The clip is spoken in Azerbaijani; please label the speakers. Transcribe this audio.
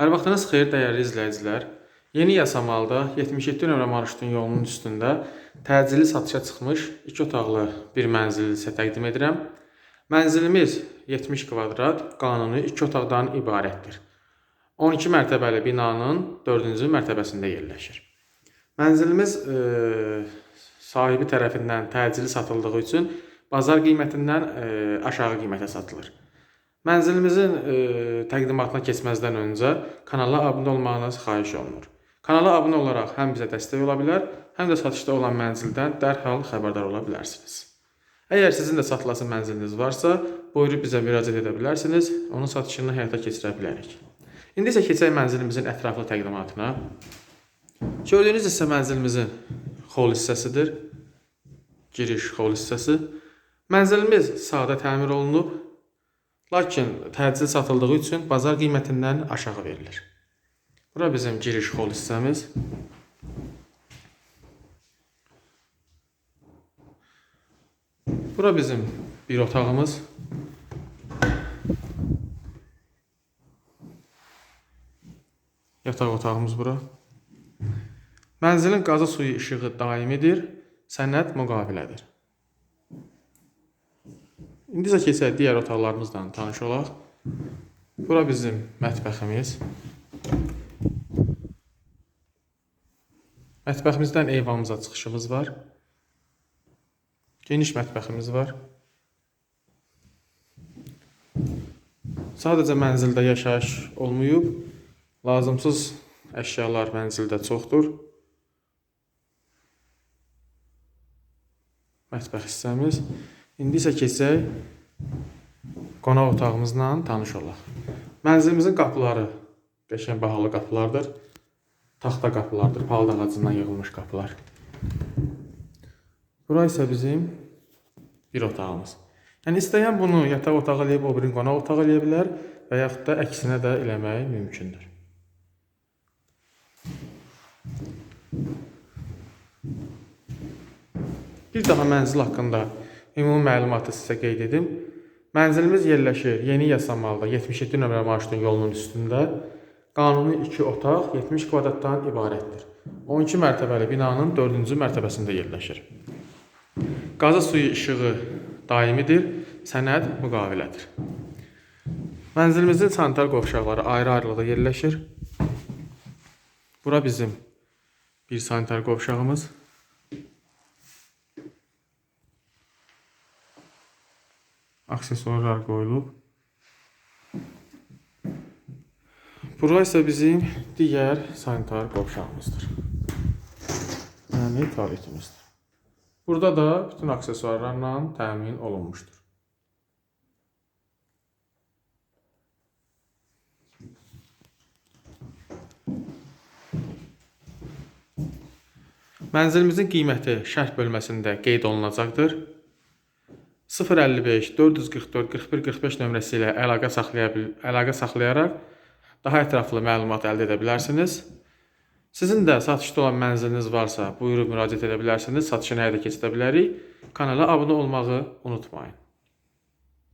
Speaker 1: Hər vaxtınız xeyir dəyərli izləyicilər. Yeni Yasamalda 77 nömrə marşrutun yolunun üstündə təcili satışa çıxmış 2 otaqlı bir mənzili sizə təqdim edirəm. Mənzilimiz 70 kvadrat, qanuni 2 otaqdan ibarətdir. 12 mərtəbəli binanın 4-cü mərtəbəsində yerləşir. Mənzilimiz e, sahibi tərəfindən təcili satıldığı üçün bazar qiymətindən e, aşağı qiymətə satılır. Mənzilimizin e, təqdimatına keçməzdən öncə kanala abunə olmağınız xahiş olunur. Kanala abunə olaraq həm bizə dəstək ola bilər, həm də satışda olan mənzildən dərhal xəbərdar ola bilərsiniz. Əgər sizin də satılası mənziliniz varsa, buyurub bizə müraciət edə bilərsiniz. Onun satışını həyata keçirə bilərik. İndi isə keçək mənzilimizin ətraflı təqdimatına. Gördüyünüz isə mənzilimizin xol hissəsidir. Giriş xol hissəsi. Mənzilimiz sadə təmir olunub, lakin təcil satıldığı üçün bazar qiymətindən aşağı verilir. Bura bizim giriş xol hissəmiz. Bura bizim bir otağımız. Yataq otağımız bura. Mənzilin qazı suyu işığı daimidir, sənəd müqavilədir. İndi isə keçək digər otaqlarımızla tanış olaq. Bura bizim mətbəximiz. Mətbəximizdən eyvanımıza çıxışımız var. Geniş mətbəximiz var. Sadəcə mənzildə yaşayış olmayıb, lazımsız əşyalar mənzildə çoxdur. Mətbəx hissəmiz. İndi isə keçək qonaq otağımızla tanış olaq. Mənzilimizin qapıları qəşəng bahalı qapılardır. Taxta qapılardır, palıd ağacından yığılmış qapılar. Bura isə bizim bir otağımız. Yəni istəyən bunu yataq otağı eləyib, o birini qonaq otağı eləyə bilər və yaxud da əksinə də eləmək mümkündür. Bir daha mənzil haqqında ümumi məlumatı sizə qeyd edim. Mənzilimiz yerləşir Yeni Yasamalda 77 nömrə marşrutun yolunun üstündə. Qanuni 2 otaq 70 kvadratdan ibarətdir. 12 mərtəbəli binanın 4-cü mərtəbəsində yerləşir. Qazı suyu işığı daimidir, sənəd müqavilədir. Mənzilimizin sanitar qovşaqları ayrı-ayrılıqda yerləşir. Bura bizim bir sanitar qovşağımız. Aksesuarlar qoyulub. Bura isə bizim digər sanitar qovşağımızdır. Yəni tualetimizdir. Burada da bütün aksesuarlarla təmin olunmuşdur. Mənzilimizin qiyməti şərh bölməsində qeyd olunacaqdır. 055 444 41 45 nömrəsi ilə əlaqə saxlaya bil əlaqə saxlayaraq daha ətraflı məlumat əldə edə bilərsiniz. Sizin də satışda olan mənziliniz varsa, buyurub müraciət edə bilərsiniz. Satışını həyata keçirə bilərik. Kanala abunə olmağı unutmayın.